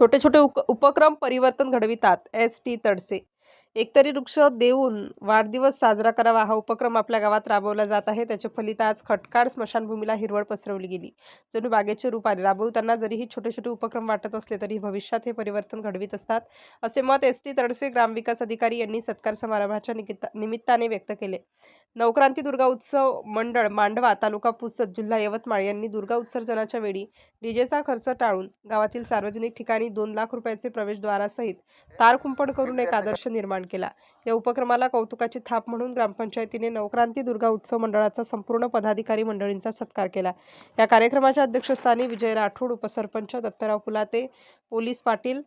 छोटे छोटे उक उपक्रम परिवर्तन घडवितात. एस टी तडसे एकतरी वृक्ष देऊन वाढदिवस साजरा करावा. हा उपक्रम आपल्या गावात राबवला जात आहे. त्याचे फलित आज खटकाळ स्मशानभूमीला हिरवळ पसरवली गेली. जणू बागेचे रूप आले. राबवताना जरीही छोटे छोटे उपक्रम वाटत असले तरी भविष्यात हे परिवर्तन घडवित असतात असे मत एस. टी. तडसे ग्रामविकास अधिकारी यांनी सत्कार समारंभाच्या निकिता- निमित्ताने व्यक्त केले. नवक्रांती दुर्गा उत्सव मंडळ मांडवा तालुका पुसद जिल्हा यवतमाळ यांनी दुर्गा उत्सर्जनाच्या वेळी डीजेचा खर्च टाळून गावातील सार्वजनिक ठिकाणी दोन लाख रुपयाचे प्रवेशद्वारासहित तार कुंपण करून एक आदर्श निर्माण केला. या उपक्रमाला कौतुकाची थाप म्हणून ग्रामपंचायतीने नवक्रांती दुर्गा उत्सव मंडळाचा संपूर्ण पदाधिकारी मंडळींचा सत्कार केला. या कार्यक्रमाच्या अध्यक्षस्थानी विजय राठोड उपसरपंच दत्तराव पुलाते पोलीस पाटील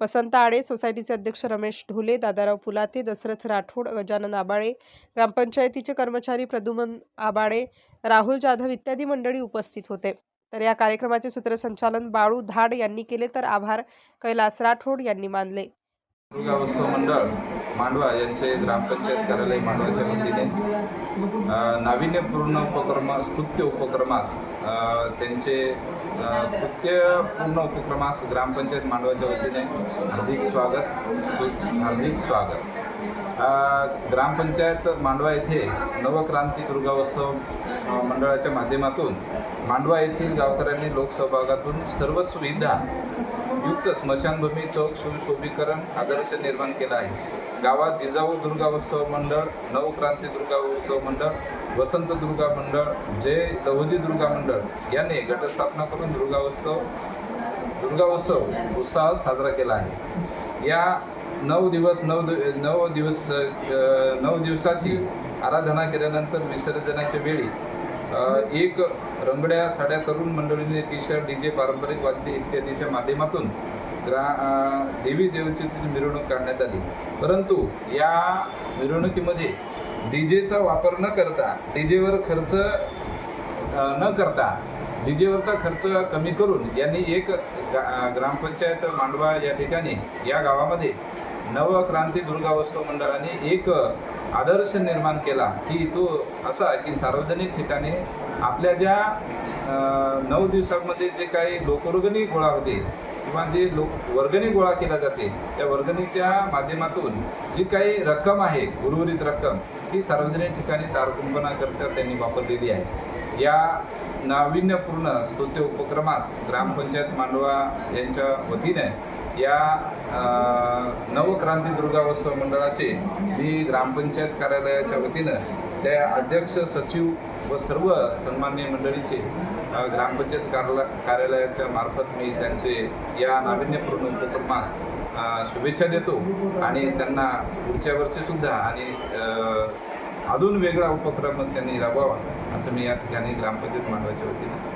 वसंत आडे सोसायटीचे अध्यक्ष रमेश ढोले दादाराव पुलाते दशरथ राठोड गजानन आबाळे ग्रामपंचायतीचे कर्मचारी प्रदुमन आबाळे राहुल जाधव इत्यादी मंडळी उपस्थित होते. तर या कार्यक्रमाचे सूत्रसंचालन बाळू धाड यांनी केले तर आभार कैलास राठोड यांनी मानले. दुर्गावत्सव मंडळ मांडवा यांचे ग्रामपंचायत कार्यालय मांडवाच्या वतीने नाविन्यपूर्ण उपक्रम स्तुत्य उपक्रमास त्यांचे स्तुत्यपूर्ण उपक्रमास ग्रामपंचायत मांडवाच्या वतीने हार्दिक स्वागत हार्दिक स्वागत. ग्रामपंचायत मांडवा येथे नवक्रांती दुर्गावत्सव मंडळाच्या माध्यमातून मांडवा येथील गावकऱ्यांनी लोकसहभागातून सर्व सुविधा युक्त स्मशानभूमी चौक सुशोभीकरण आदर्श निर्माण केला आहे. गावात जिजाऊ दुर्गा उत्सव मंडळ नवक्रांती दुर्गा उत्सव मंडळ वसंत दुर्गा मंडळ जय लहुजी दुर्गा मंडळ यांनी घटस्थापना करून दुर्गा उत्सव दुर्गा उत्सव उत्साहात साजरा केला आहे. या नऊ दिवस नऊ नऊ दिवस नऊ दिवसाची आराधना केल्यानंतर विसर्जनाच्या वेळी एक रंगड्या साड्या तरुण मंडळीने टी शर्ट डी जे पारंपरिक वाद्य इत्यादीच्या माध्यमातून ग्रा देवी देवतेची मिरवणूक काढण्यात आली. परंतु या मिरवणुकीमध्ये डी जेचा वापर न करता डी जेवर खर्च न करता डी जेवरचा खर्च कमी करून यांनी एक गा- ग्रामपंचायत मांडवा या ठिकाणी या गावामध्ये नवक्रांती दुर्गा उत्सव मंडळाने एक आदर्श निर्माण केला की तो असा की सार्वजनिक ठिकाणी आपल्या ज्या नऊ दिवसांमध्ये जे काही लोकवर्गणी गोळा होते किंवा जे लोक वर्गणी गोळा केला जाते त्या वर्गणीच्या माध्यमातून जी काही रक्कम आहे उर्वरित रक्कम ही सार्वजनिक ठिकाणी तारकुंपणाकरता त्यांनी वापरलेली आहे. या नाविन्यपूर्ण स्तुत्य उपक्रमास ग्रामपंचायत मांडवा यांच्या वतीने या नवक्रांती दुर्गा मंडळाचे मी ग्रामपंचायत कार्यालयाच्या वतीनं त्या अध्यक्ष सचिव व सर्व सन्मान्य मंडळीचे ग्रामपंचायत कार्यालय कार्यालयाच्या मार्फत मी त्यांचे या नाविन्यपूर्ण उपक्रमास शुभेच्छा देतो आणि त्यांना पुढच्या वर्षीसुद्धा आणि अजून वेगळा उपक्रम त्यांनी राबवावा असं मी या ठिकाणी ग्रामपंचायत मंडळाच्या वतीनं